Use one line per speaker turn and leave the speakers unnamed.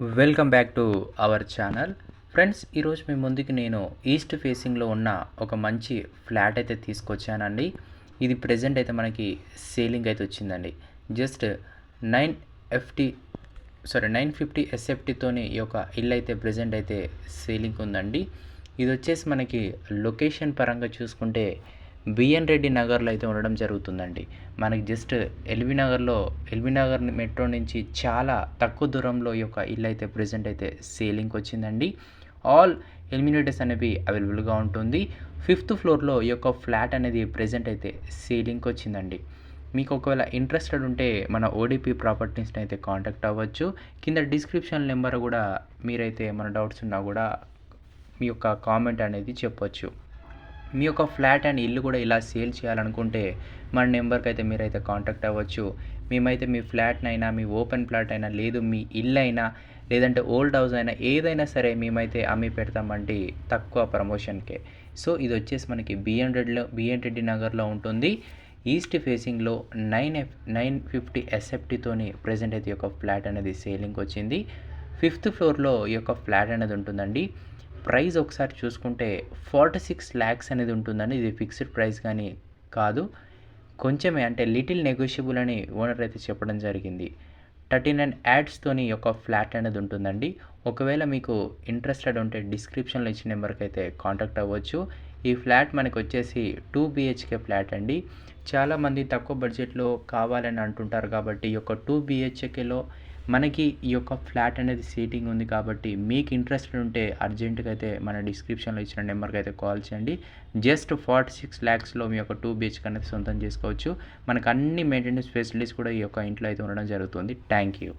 Welcome back to our channel. Friends ఈరోజు మీ ముందుకి నేను ఈస్ట్ ఫేసింగ్లో ఉన్న ఒక మంచి ఫ్లాట్ అయితే తీసుకొచ్చానండి. ఇది ప్రజెంట్ అయితే మనకి సేలింగ్ అయితే వచ్చిందండి. Just nine FT sorry nine fifty ఎస్ఎఫ్టీతోని ఈ యొక్క ఇల్లు అయితే ప్రజెంట్ అయితే సేలింగ్ ఉందండి. ఇది వచ్చేసి మనకి లొకేషన్ పరంగా చూసుకుంటే బిఎన్ రెడ్డి నగర్లో అయితే ఉండడం జరుగుతుందండి. మనకి జస్ట్ ఎల్బీ నగర్లో ఎల్బీ నగర్ మెట్రో నుంచి చాలా తక్కువ దూరంలో ఈ యొక్క ఇల్లు అయితే ప్రజెంట్ అయితే సేలింగ్కి వచ్చిందండి. ఆల్ ఎలిమినేటర్స్ అనేవి అవైలబుల్గా ఉంటుంది. ఫిఫ్త్ ఫ్లోర్లో ఈ యొక్క ఫ్లాట్ అనేది ప్రజెంట్ అయితే సేలింగ్కి వచ్చిందండి. మీకు ఒకవేళ ఇంట్రెస్టెడ్ ఉంటే మన ఓడిపి ప్రాపర్టీస్ని అయితే కాంటాక్ట్ అవ్వచ్చు. కింద డిస్క్రిప్షన్ నెంబర్ కూడా మీరైతే మన డౌట్స్ ఉన్నా కూడా మీ యొక్క కామెంట్ అనేది చెప్పొచ్చు. మీ యొక్క ఫ్లాట్ అండ్ ఇల్లు కూడా ఇలా సేల్ చేయాలనుకుంటే మన నెంబర్కి అయితే మీరైతే కాంటాక్ట్ అవ్వచ్చు. మేమైతే మీ ఫ్లాట్నైనా మీ ఓపెన్ ఫ్లాట్ అయినా లేదు మీ ఇల్లు అయినా లేదంటే ఓల్డ్ హౌస్ అయినా ఏదైనా సరే మేమైతే అమ్మి పెడతామండి తక్కువ ప్రమోషన్కే. సో ఇది వచ్చేసి మనకి బిఎన్ రెడ్డిలో బిఎన్ రెడ్డి నగర్లో ఉంటుంది. ఈస్ట్ ఫేసింగ్లో నైన్ ఎఫ్ నైన్ ఫిఫ్టీ ఎస్ఎఫ్టీతోని ప్రజెంట్ అయితే యొక్క ఫ్లాట్ అనేది సేలింగ్ వచ్చింది. ఫిఫ్త్ ఫ్లోర్లో ఈ యొక్క ఫ్లాట్ అనేది ఉంటుందండి. ప్రైస్ ఒకసారి చూసుకుంటే ఫార్టీ సిక్స్ ల్యాక్స్ అనేది ఉంటుందని ఇది ఫిక్స్డ్ ప్రైస్ కానీ కాదు. కొంచెమే అంటే లిటిల్ నెగోషియబుల్ అని ఓనర్ అయితే చెప్పడం జరిగింది. థర్టీ నైన్ యాడ్స్తోని యొక్క ఫ్లాట్ అనేది ఉంటుందండి. ఒకవేళ మీకు ఇంట్రెస్టెడ్ ఉంటే డిస్క్రిప్షన్లో ఇచ్చిన నెంబర్కి అయితే కాంటాక్ట్ అవ్వచ్చు. ఈ ఫ్లాట్ మనకు వచ్చేసి టూ బిహెచ్కే ఫ్లాట్ అండి. చాలామంది తక్కువ బడ్జెట్లో కావాలని అంటుంటారు కాబట్టి ఈ యొక్క టూ బిహెచ్కేలో మనకి ఈ యొక్క ఫ్లాట్ అనేది సీటింగ్ ఉంది కాబట్టి మీకు ఇంట్రెస్ట్ ఉంటే అర్జెంటుగా అయితే మన డిస్క్రిప్షన్లో ఇచ్చిన నెంబర్కి అయితే కాల్ చేయండి. జస్ట్ ఫార్టీ సిక్స్ ల్యాక్స్లో మీ యొక్క టూ బిహెచ్కే అనేది సొంతం చేసుకోవచ్చు. మనకు అన్ని మెయింటెనెన్స్ ఫెసిలిటీస్ కూడా ఈ యొక్క ఇంట్లో అయితే ఉండడం జరుగుతుంది. Thank you